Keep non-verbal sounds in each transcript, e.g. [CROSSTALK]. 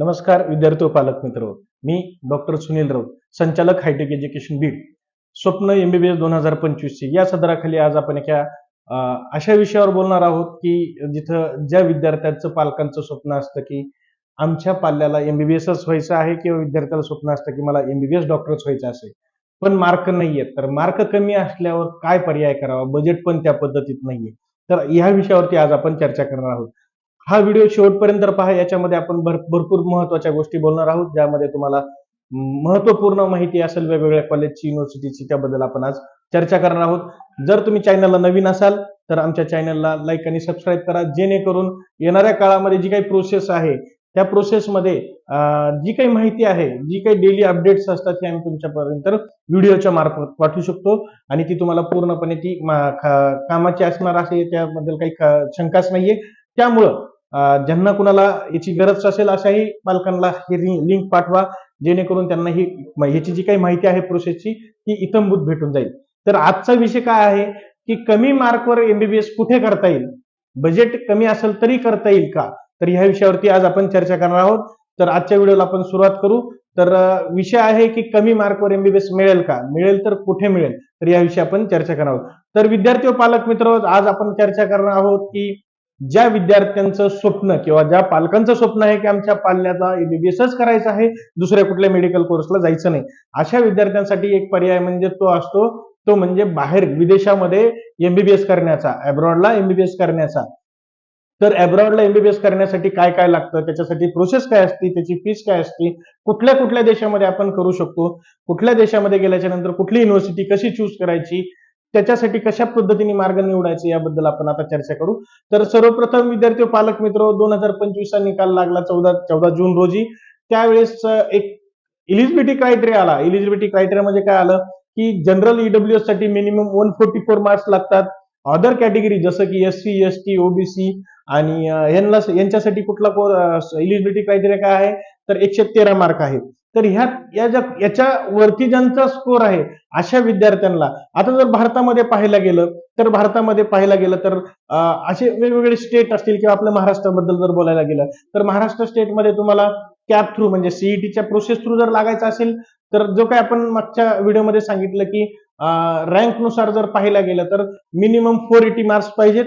नमस्कार विद्यार्थी व पालक मित्र. मी डॉक्टर सुनील राऊत संचालक हायटेक एज्युकेशन बीड. स्वप्न एमबीबीएस दोन हजार पंचवीस या सदराखाली आज आपण एका अशा विषयावर बोलणार आहोत की जिथं ज्या विद्यार्थ्यांचं पालकांचं स्वप्न असतं की आमच्या पाल्याला एमबीबीएसच व्हायचं आहे किंवा विद्यार्थ्याला स्वप्न असतं की मला एमबीबीएस डॉक्टरच व्हायचं असेल. पण मार्क नाहीये तर मार्क कमी असल्यावर काय पर्याय करावा? बजेट पण त्या पद्धतीत नाहीये. तर ह्या विषयावरती आज आपण चर्चा करणार आहोत. हा व्हिडिओ शेवटपर्यंत पहा याच्यामध्ये आपण भर- भरपूर महत्त्वाच्या गोष्टी बोलणार आहोत ज्यामध्ये तुम्हाला महत्त्वपूर्ण माहिती असेल वेगवेगळ्या कॉलेजची युनिव्हर्सिटीची त्याबद्दल आपण आज चर्चा करणार आहोत. जर तुम्ही चॅनलला नवीन असाल तर आमच्या चॅनलला लाईक आणि सबस्क्राईब करा जेणेकरून येणाऱ्या काळामध्ये जी काही प्रोसेस आहे त्या प्रोसेसमध्ये जी काही माहिती आहे जी काही डेली अपडेट्स असतात ती आम्ही तुमच्यापर्यंत व्हिडिओच्या मार्फत पाठवू शकतो. आणि ती तुम्हाला पूर्णपणे ती कामाची असणार असे त्याबद्दल काही शंकाच नाहीये. त्यामुळं ज्यांना कुणाला याची गरज असेल अशाही पालकांना ही लिंक पाठवा जेणेकरून त्यांना ही याची ह्याची जी काही माहिती आहे प्रोसेसची ती इतंभूत भेटून जाईल. तर आजचा विषय काय आहे? की कमी मार्कवर एमबीबीएस कुठे करता येईल? बजेट कमी असेल तरी करता येईल का? तर ह्या विषयावरती आज आपण चर्चा करणार आहोत. तर आजच्या व्हिडिओला आपण सुरुवात करू. तर विषय आहे की कमी मार्कवर एमबीबीएस मिळेल का? मिळेल तर कुठे मिळेल? तर याविषयी आपण चर्चा करणार आहोत. तर विद्यार्थी व पालक मित्र आज आपण चर्चा करणार आहोत की ज्या विद्यार्थ्यांचं स्वप्न किंवा ज्या पालकांचं स्वप्न आहे की आमच्या पाल्याचा एमबीबीएसच करायचं आहे दुसऱ्या कुठल्या मेडिकल कोर्सला जायचं नाही. अशा विद्यार्थ्यांसाठी एक पर्याय म्हणजे तो असतो तो म्हणजे बाहेर विदेशामध्ये एमबीबीएस करण्याचा अब्रॉडला एमबीबीएस करण्याचा. तर अब्रॉडला एमबीबीएस करण्यासाठी काय काय लागतं? त्याच्यासाठी प्रोसेस काय असते? त्याची फीस काय असते? कुठल्या कुठल्या देशामध्ये आपण करू शकतो? कुठल्या देशामध्ये गेल्याच्यानंतर कुठली युनिव्हर्सिटी कशी चूज करायची? त्याच्यासाठी कशा पद्धतीने मार्ग निवडायचे याबद्दल आपण आता चर्चा करू. तर सर्वप्रथम विद्यार्थी पालक मित्र दोन हजार पंचवीसचा निकाल लागला चौदा चौदा जून रोजी. त्यावेळेस एक इलिजिबिलिटी क्रायटेरिया आला. इलिजिबिलिटी क्रायटेरिया म्हणजे काय आलं? की जनरल ईडब्ल्यू साठी minimum one forty four marks लागतात. अदर कॅटेगरी जसं की S C S T OBC आणि यांना यांच्यासाठी कुठला इलिजिबिलिटी क्रायटेरिया काय आहे? तर एकशे तेरा मार्क आहे तर ह्या या ज्या याच्या वरती ज्यांचा स्कोर आहे अशा विद्यार्थ्यांना आता जर भारतामध्ये पाहायला गेलं तर भारतामध्ये पाहायला गेलं तर असे वेगवेगळे स्टेट असतील किंवा आपल्या महाराष्ट्राबद्दल जर बोलायला गेलं तर महाराष्ट्र स्टेटमध्ये तुम्हाला कॅप थ्रू म्हणजे सीईटीच्या प्रोसेस थ्रू जर लागायचं असेल तर जो काही आपण मागच्या व्हिडिओमध्ये सांगितलं की रँकनुसार जर पाहायला गेलं तर minimum four eighty marks OBC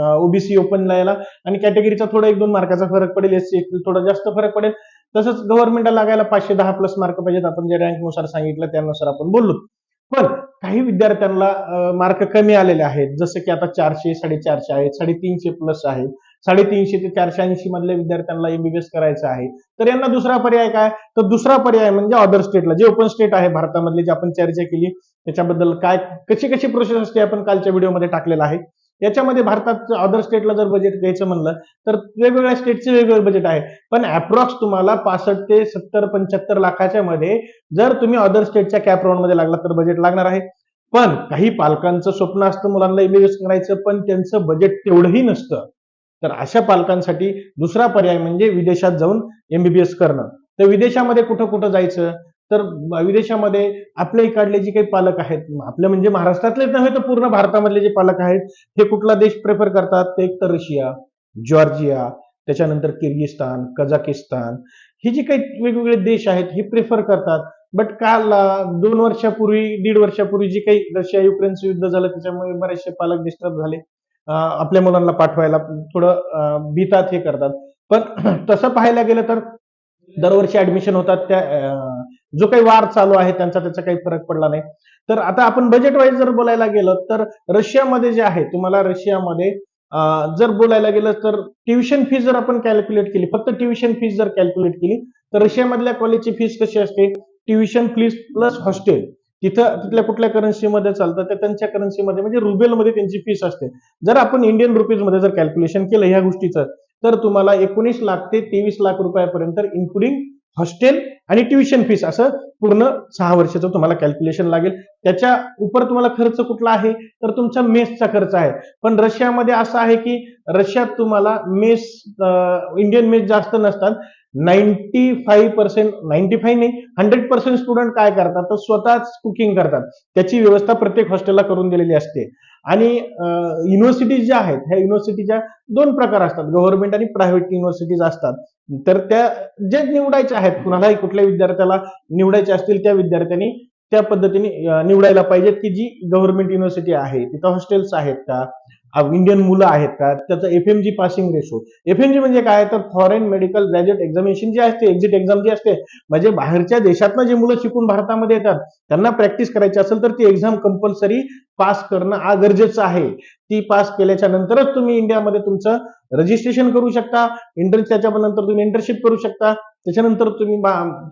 open open लायला आणि कॅटेगरीचा थोडा एक दोन मार्काचा फरक पडेल एस सी थोडा जास्त फरक पडेल. तसंच गव्हर्नमेंटला लागायला पाचशे दहा प्लस मार्क पाहिजेत. आपण जे रँकनुसार सांगितलं त्यानुसार आपण बोललो. पण काही विद्यार्थ्यांना मार्क कमी आलेले आहेत. जसं की आता चारशे साडेचारशे आहेत साडेतीनशे प्लस आहेत. साडेतीनशे ते चारशे ऐंशी मधल्या विद्यार्थ्यांना एमबीबीएस करायचं आहे. तर यांना दुसरा पर्याय काय? तर दुसरा पर्याय म्हणजे अदर स्टेटला जे ओपन स्टेट आहे भारतामधली जे आपण चर्चा केली त्याच्याबद्दल काय कशी कशी प्रोसेस असते आपण कालच्या व्हिडिओमध्ये टाकलेलं आहे. याच्यामध्ये भारतात अदर स्टेटला जर बजेट घ्यायचं म्हणलं तर वेगवेगळ्या स्टेटचे वेगवेगळे बजेट आहे. पण अप्रॉक्स तुम्हाला पासष्ट ते सत्तर पंच्याहत्तर लाखाच्या मध्ये जर तुम्ही अदर स्टेटच्या कॅप राऊंडमध्ये लागला तर बजेट लागणार आहे. पण काही पालकांचं स्वप्न असतं मुलांना एमबीबीएस करायचं पण त्यांचं बजेट तेवढंही नसतं. तर अशा पालकांसाठी दुसरा पर्याय म्हणजे विदेशात जाऊन एमबीबीएस करणं. तर विदेशामध्ये कुठं कुठं जायचं? तर विदेशामध्ये आपल्या इकडले जे काही पालक आहेत आपले म्हणजे महाराष्ट्रातलेच नव्हे तर पूर्ण भारतामधले जे पालक आहेत हे कुठला देश प्रेफर करतात? ते एक तर रशिया जॉर्जिया त्याच्यानंतर किर्गिस्तान कझाकिस्तान. हे जे काही वेगवेगळे देश आहेत हे प्रेफर करतात. बट काल दोन वर्षापूर्वी दीड वर्षापूर्वी जे काही रशिया युक्रेनचं युद्ध झालं त्याच्यामुळे बरेचसे पालक डिस्टर्ब झाले. आपल्या मुलांना पाठवायला थोडं भीतात हे करतात. पण [CLEARS THROAT] तसं पाहायला गेलं तर दरवर्षी ऍडमिशन होतात त्या जो काही वार चालू आहे त्यांचा त्याचा काही फरक पडला नाही. तर आता आपण बजेट वाईज जर बोलायला गेलं तर रशियामध्ये जे आहे तुम्हाला रशियामध्ये जर बोलायला गेलं तर ट्युशन फी जर आपण कॅल्क्युलेट केली फक्त ट्युशन फीस जर कॅल्क्युलेट केली तर रशियामधल्या कॉलेजची फीस कशी असते? ट्युशन फीस प्लस हॉस्टेल तिथं तिथल्या कुठल्या करन्सीमध्ये चालतं तर त्यांच्या करन्सीमध्ये म्हणजे रुबेलमध्ये त्यांची फीस असते. जर आपण इंडियन रुपीजमध्ये जर कॅल्क्युलेशन केलं ह्या गोष्टीचं तर तुम्हाला एकोणीस लाख ते तेवीस लाख रुपयापर्यंत इन्क्लुडिंग हॉस्टेल आणि ट्युशन फीस असं पूर्ण सहा वर्षाचं तुम्हाला कॅल्क्युलेशन लागेल. त्याच्या उपर तुम्हाला खर्च कुठला आहे? तर तुमचा मेसचा खर्च आहे. पण रशियामध्ये असं आहे की रशियात तुम्हाला मेस इंडियन मेस जास्त नसतात. Ninety five percent ninety five नाही हंड्रेड पर्सेंट स्टुडंट काय करतात? तर स्वतःच कुकिंग करतात. त्याची व्यवस्था प्रत्येक हॉस्टेलला करून दिलेली असते. आणि युनिव्हर्सिटीज ज्या आहेत ह्या युनिव्हर्सिटीच्या दोन प्रकार असतात. गव्हर्नमेंट आणि प्रायव्हेट युनिव्हर्सिटीज असतात. तर त्या जे निवडायच्या आहेत कुणालाही कुठल्याही विद्यार्थ्याला निवडायचे असतील त्या विद्यार्थ्यांनी त्या पद्धतीने निवडायला पाहिजेत की जी गव्हर्नमेंट युनिव्हर्सिटी आहे तिथं हॉस्टेल्स आहेत का? इंडियन मुलं आहेत का? त्याचं F M G passing ratio F M G म्हणजे काय? तर फॉरेन मेडिकल ग्रॅज्युएट एक्झामिनेशन जी असते एक्झिट एक्झाम जी असते म्हणजे बाहेरच्या देशातनं जे मुलं शिकून भारतामध्ये येतात त्यांना प्रॅक्टिस करायची असेल तर ती एक्झाम कंपल्सरी पास करणं हा गरजेचं आहे. ती पास केल्याच्या नंतरच तुम्ही इंडियामध्ये तुमचं रजिस्ट्रेशन करू शकता. इंटर त्याच्यानंतर तुम्ही इंटर्नशिप करू शकता. त्याच्यानंतर तुम्ही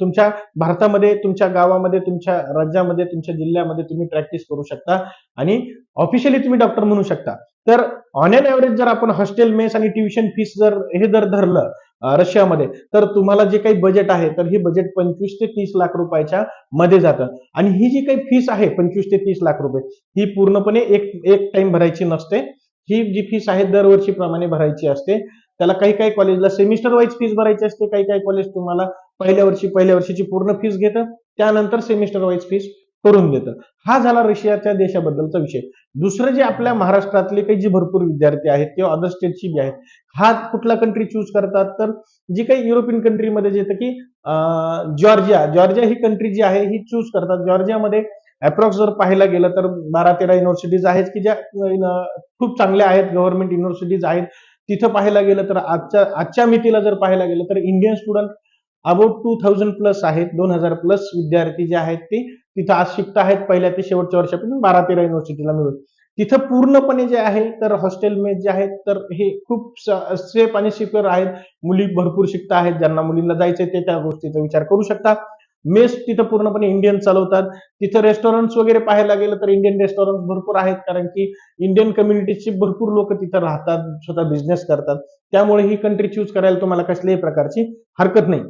तुमच्या भारतामध्ये तुमच्या गावामध्ये तुमच्या राज्यामध्ये तुमच्या जिल्ह्यामध्ये तुम्ही प्रॅक्टिस करू शकता. आणि ऑफिशियली तुम्ही डॉक्टर म्हणू शकता. तर ऑन अन ऍव्हरेज जर आपण हॉस्टेल मेस आणि ट्युशन फीस जर हे जर धरलं रशियामध्ये तर तुम्हाला जे काही बजेट आहे तर हे बजेट पंचवीस ते तीस लाख रुपयाच्या मध्ये जातं. आणि ही जी काही फीस आहे पंचवीस ते तीस लाख रुपये ही पूर्णपणे एक एक टाइम भरायची नसते. ही जी फीस आहे दरवर्षीप्रमाणे भरायची असते. त्याला काही काही कॉलेजला सेमिस्टर वाईज फीस भरायची असते काही काही कॉलेज तुम्हाला पहिल्या वर्षी पहिल्या वर्षीची पूर्ण फीस घेतं त्यानंतर सेमिस्टर वाईज फीस करून देतं. हा झाला रशियाच्या देशाबद्दलचा विषय. दुसरं जे आपल्या महाराष्ट्रातले काही जे भरपूर विद्यार्थी आहेत किंवा अदर स्टेटची बी आहेत हा कुठला कंट्री चूज करतात? तर जी काही युरोपियन कंट्रीमध्ये जे येतं की जॉर्जिया जॉर्जिया ही कंट्री जी आहे ही चूज करतात. जॉर्जियामध्ये अप्रॉक्स जर पाहायला गेलं तर बारा तेरा युनिव्हर्सिटीज आहेत की ज्या खूप चांगल्या आहेत गव्हर्नमेंट युनिव्हर्सिटीज आहेत तिथं पाहायला गेलं तर आजच्या आजच्या मितीला जर पाहायला गेलं तर Indian student about two thousand plus आहेत दोन हजार प्लस विद्यार्थी जे आहेत ते तिथं आज शिकत आहेत पहिल्या ते शेवटच्या वर्षापासून बारा तेरा युनिव्हर्सिटीला मिळून. तिथं पूर्णपणे जे आहे तर हॉस्टेल मेस जे आहेत तर हे खूप सेफ आणि सिक्युअर आहेत. मुली भरपूर शिकता आहेत ज्यांना मुलींना जायचंय ते त्या गोष्टीचा विचार करू शकतात. मेस तिथं पूर्णपणे इंडियन चालवतात. तिथं रेस्टॉरंट्स वगैरे पाहायला गेलं तर इंडियन रेस्टॉरंट भरपूर आहेत. कारण की इंडियन कम्युनिटीचे भरपूर लोक तिथं राहतात स्वतः बिझनेस करतात. त्यामुळे ही कंट्री चूज करायला तुम्हाला कसल्याही प्रकारची हरकत नाही.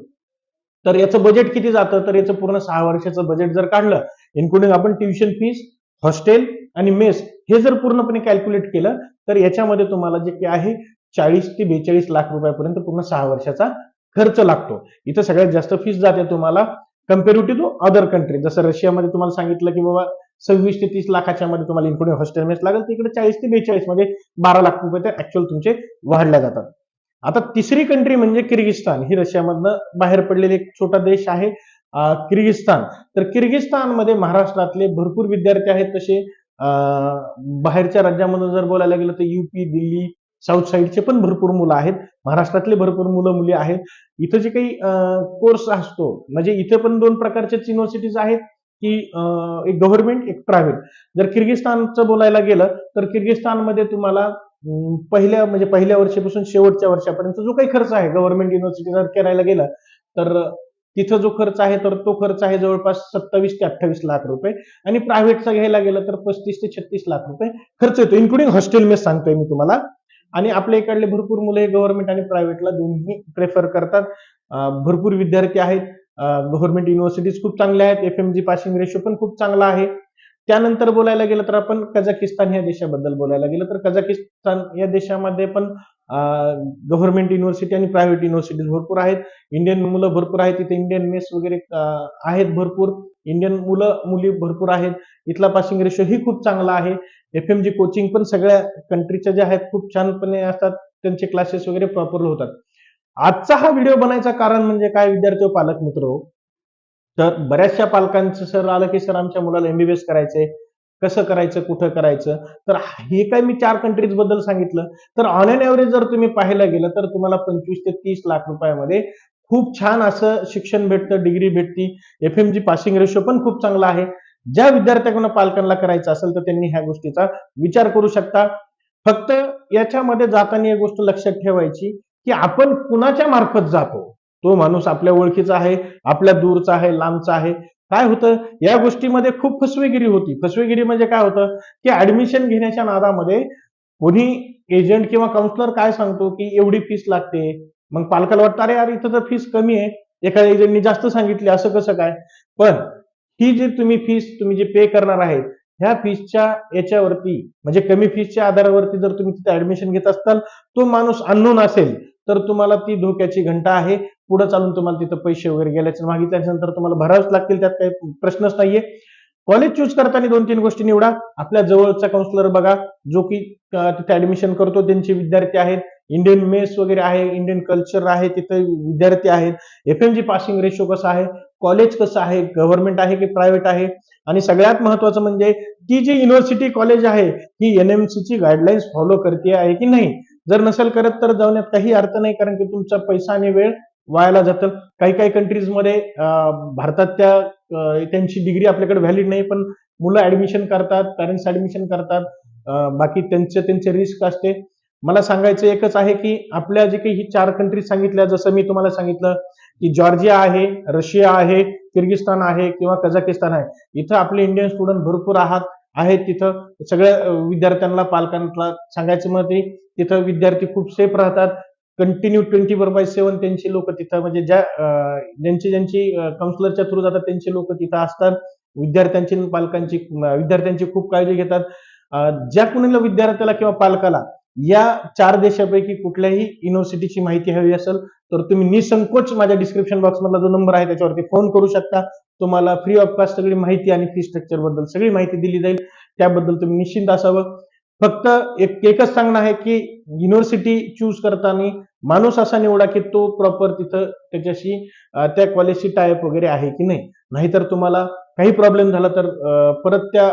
तर याचं बजेट किती जातं? तर याचं पूर्ण सहा वर्षाचं बजेट जर काढलं इन्क्लुडिंग आपण ट्युशन फीस हॉस्टेल आणि मेस हे जर पूर्णपणे कॅल्क्युलेट केलं तर याच्यामध्ये तुम्हाला जे काही आहे चाळीस ते बेचाळीस लाख रुपयापर्यंत पूर्ण सहा वर्षाचा खर्च लागतो. इथं सगळ्यात जास्त फीस जाते तुम्हाला कम्पेरेटिव्ह टू अदर कंट्री जसं रशियामध्ये तुम्हाला सांगितलं की बाबा सव्वीस ते तीस लाखाच्या मध्ये तुम्हाला इन्क्लुडिंग हॉस्टेल मेस लागेल. तिकडे चाळीस ते बेचाळीसमध्ये बारा लाख रुपये ते ऍक्च्युअल तुमचे वाढल्या जातात. आता तिसरी कंट्री म्हणजे किर्गिस्तान ही रशियामधनं बाहेर पडलेली एक छोटा देश आहे किर्गिस्तान तर किर्गिस्तानमध्ये महाराष्ट्रातले भरपूर विद्यार्थी आहेत तसे बाहेरच्या राज्यामधून जर बोलायला गेलं तर युपी दिल्ली साऊथ साईडचे पण भरपूर मुलं आहेत. महाराष्ट्रातले भरपूर मुलं मुली आहेत. इथं जे काही कोर्स असतो म्हणजे इथे पण दोन प्रकारच्याच युनिव्हर्सिटीज आहेत की एक गव्हर्नमेंट एक प्रायव्हेट जर किर्गिस्तानचं बोलायला गेलं तर किर्गिस्तानमध्ये तुम्हाला पहिल्या म्हणजे पहिल्या वर्षापासून शेवटच्या वर्षापर्यंत जो काही खर्च आहे गव्हर्नमेंट युनिव्हर्सिटी जर करायला गेलं तर तिथं जो खर्च आहे तर तो खर्च आहे जवळपास सत्तावीस ते अठ्ठावीस लाख रुपये. आणि प्रायव्हेटचा घ्यायला गेलं तर पस्तीस ते छत्तीस लाख रुपये खर्च येतो इन्क्लुडिंग हॉस्टेल मेस सांगतोय मी तुम्हाला. आणि आपल्या इकडले भरपूर मुलं हे गव्हर्नमेंट आणि प्रायव्हेटला दोन्ही प्रेफर करतात. भरपूर विद्यार्थी आहेत. गव्हर्नमेंट युनिव्हर्सिटीज खूप चांगल्या आहेत. F M G passing ratio पण खूप चांगला आहे. त्यानंतर बोलायला गेलं तर आपण कझाकिस्तान या देशाबद्दल बोलायला गेलं तर कझाकिस्तान या देशामध्ये पण गव्हर्नमेंट युनिव्हर्सिटी आणि प्रायव्हेट युनिव्हर्सिटीज भरपूर आहेत. इंडियन मुलं भरपूर आहेत. तिथे इंडियन मेस वगैरे आहेत भरपूर. इंडियन मुलं मुली भरपूर आहेत. इथला पासिंग रेशो ही खूप चांगला आहे. एफ एम जी कोचिंग पण सगळ्या कंट्रीच्या ज्या आहेत खूप छानपणे असतात. त्यांचे क्लासेस वगैरे प्रॉपर होतात. आजचा हा व्हिडिओ बनायचं कारण म्हणजे काय विद्यार्थी हो, पालक मित्र हो? तर बऱ्याचशा पालकांचं सर आलं की सर आमच्या मुलाला एमबीबीएस करायचंय. कसं करायचं? कुठं करायचं? तर हे काय मी चार कंट्रीजबद्दल सांगितलं. तर ऑन एन एव्हरेज जर तुम्ही पाहायला गेलं तर तुम्हाला पंचवीस ते तीस लाख रुपयामध्ये खूप छान असं शिक्षण भेटतं डिग्री भेटती. F M G passing ratio पण खूप चांगला आहे. ज्या विद्यार्थ्यांना पालकांना करायचं असेल तर त्यांनी ह्या गोष्टीचा विचार करू शकता. फक्त याच्यामध्ये जाताना एक गोष्ट लक्षात ठेवायची की आपण कुणाच्या मार्फत जातो? तो माणूस आपल्या ओळखीचा आहे आपल्या दूरचा आहे लांबचा आहे. काय होतं? या गोष्टीमध्ये खूप फसवेगिरी होती. फसवेगिरी म्हणजे काय होतं? की ऍडमिशन घेण्याच्या नादामध्ये कोणी एजंट किंवा काउन्सिलर काय सांगतो? की एवढी फीस लागते. मग पालकाला वाटतं अरे यार इथं तर फीस कमी आहे. एखाद्या एजंटनी जास्त सांगितली असं कसं काय? पण ही जी तुम्ही फीस तुम्ही जे पे करणार आहे ह्या फीसच्या याच्यावरती म्हणजे कमी फीसच्या आधारावरती जर तुम्ही तिथे ऍडमिशन घेत असताल तो माणूस अननोन असेल. तर तुम्हाला ती धोक्याची घंटा आहे. पुढे चालून तुम्हाला तिथं पैसे वगैरे गेल्याचे मागितल्यानंतर तुम्हाला भरावेच लागतील त्यात काही प्रश्नच नाहीये. कॉलेज चूज करताना दोन तीन गोष्टी निवडा. आपल्या जवळचा काउन्सिलर बघा जो की तिथे ऍडमिशन करतो. त्यांचे विद्यार्थी आहेत. इंडियन मेस वगैरे आहे इंडियन कल्चर आहे तिथे विद्यार्थी आहेत. F M G passing ratio कसा आहे? कॉलेज कसं आहे? गव्हर्नमेंट आहे की प्रायव्हेट आहे? आणि सगळ्यात महत्वाचं म्हणजे ती जी युनिव्हर्सिटी कॉलेज आहे ही एनएमसी ची गाईडलाईन्स फॉलो करते आहे की नाही? जर नसेल करत तर जाण्यात काही अर्थ नाही कारण की तुमचा पैसा आणि वेळ वायाला जातं. काही काही कंट्रीजमध्ये भारतात त्या त्यांची डिग्री आपल्याकडे व्हॅलिड नाही पण मुलं ऍडमिशन करतात पॅरेंट्स ऍडमिशन करतात बाकी त्यांचे त्यांचे रिस्क असते. मला सांगायचं एकच आहे की आपल्या जे काही ही चार कंट्रीज सांगितल्या जसं मी तुम्हाला सांगितलं की जॉर्जिया आहे रशिया आहे किर्गिस्तान आहे किंवा कझाकिस्तान आहे. इथं आपले इंडियन स्टुडंट भरपूर आहात. आहेत तिथं. सगळ्या विद्यार्थ्यांना पालकांना सांगायचं मत तिथं विद्यार्थी खूप सेफ राहतात. Continue twenty four by seven त्यांची लोक तिथं म्हणजे ज्या ज्यांची ज्यांची काउन्सिलरच्या थ्रू जातात त्यांची लोक तिथं असतात. विद्यार्थ्यांची पालकांची विद्यार्थ्यांची खूप काळजी घेतात. ज्या कुणाला विद्यार्थ्याला किंवा पालकाला या चार देशापैकी कुठल्याही युनिव्हर्सिटीची माहिती हवी असेल तर तुम्ही निसंकोच माझ्या डिस्क्रिप्शन बॉक्समधला जो नंबर आहे त्याच्यावरती फोन करू शकता. तुम्हाला फ्री ऑफ कॉस्ट सगळी माहिती आणि फी स्ट्रक्चरबद्दल सगळी माहिती दिली जाईल. त्याबद्दल तुम्ही निश्चिंत असावं. फक्त एक एकच सांगणं आहे की युनिव्हर्सिटी चूज करताना माणूस असा निवडा की तो प्रॉपर तिथं त्याच्याशी त्या कॉलेजशी टायप वगैरे आहे की नाही. नाहीतर तुम्हाला काही प्रॉब्लेम झाला तर परत त्या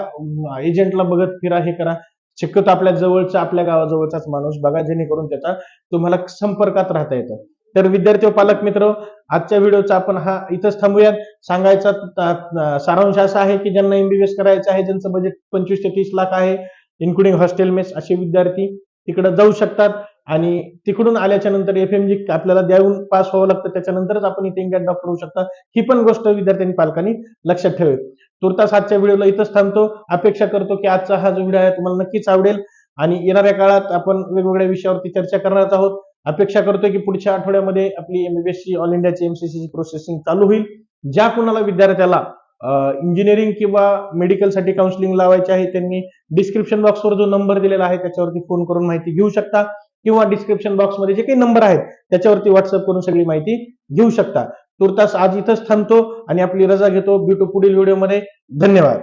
एजंटला बघत फिरा हे करा. शक्यतो आपल्या जवळचा आपल्या गावाजवळचाच माणूस बघा जेणेकरून त्याचा तुम्हाला संपर्कात राहता येतं. तर विद्यार्थी पालक मित्र आजच्या व्हिडिओचा आपण हा इथंच थांबूयात. सांगायचा सारांश असा आहे की ज्यांना एमबीबीएस करायचं आहे ज्यांचं बजेट पंचवीस ते तीस लाख आहे इन्क्लुडिंग हॉस्टेल मेस असे विद्यार्थी तिकडे जाऊ शकतात. आणि तिकडून आल्याच्यानंतर एफ एम जी आपल्याला द्यावून पास व्हावं लागतं. त्याच्यानंतरच आपण इथे इंग्लंड डॉक्टर होऊ शकता. ही पण गोष्ट विद्यार्थ्यांनी पालकांनी लक्षात ठेवेल तुर्तास आजच्या व्हिडिओला इथंच थांबतो. अपेक्षा करतो की आजचा हा जो व्हिडिओ आहे तुम्हाला नक्कीच आवडेल. आणि येणाऱ्या काळात आपण वेगवेगळ्या विषयावरती चर्चा करणार आहोत. अपेक्षा करतोय की पुढच्या आठवड्यामध्ये आपली एमबीबीएसची ऑल इंडियाची एमसीसीची प्रोसेसिंग चालू होईल. ज्या कुणाला विद्यार्थ्याला इंजिनिअरिंग किंवा मेडिकलसाठी काउन्सिलिंग लावायचे आहे त्यांनी डिस्क्रिप्शन बॉक्सवर जो नंबर दिलेला आहे त्याच्यावरती फोन करून माहिती घेऊ शकता. किंवा डिस्क्रिप्शन बॉक्समध्ये जे काही नंबर आहेत त्याच्यावरती व्हॉट्सअप करून सगळी माहिती घेऊ शकता. तुर्तास आज इथंच थांबतो आणि आपली रजा घेतो. भेटू पुढील व्हिडिओमध्ये धन्यवाद.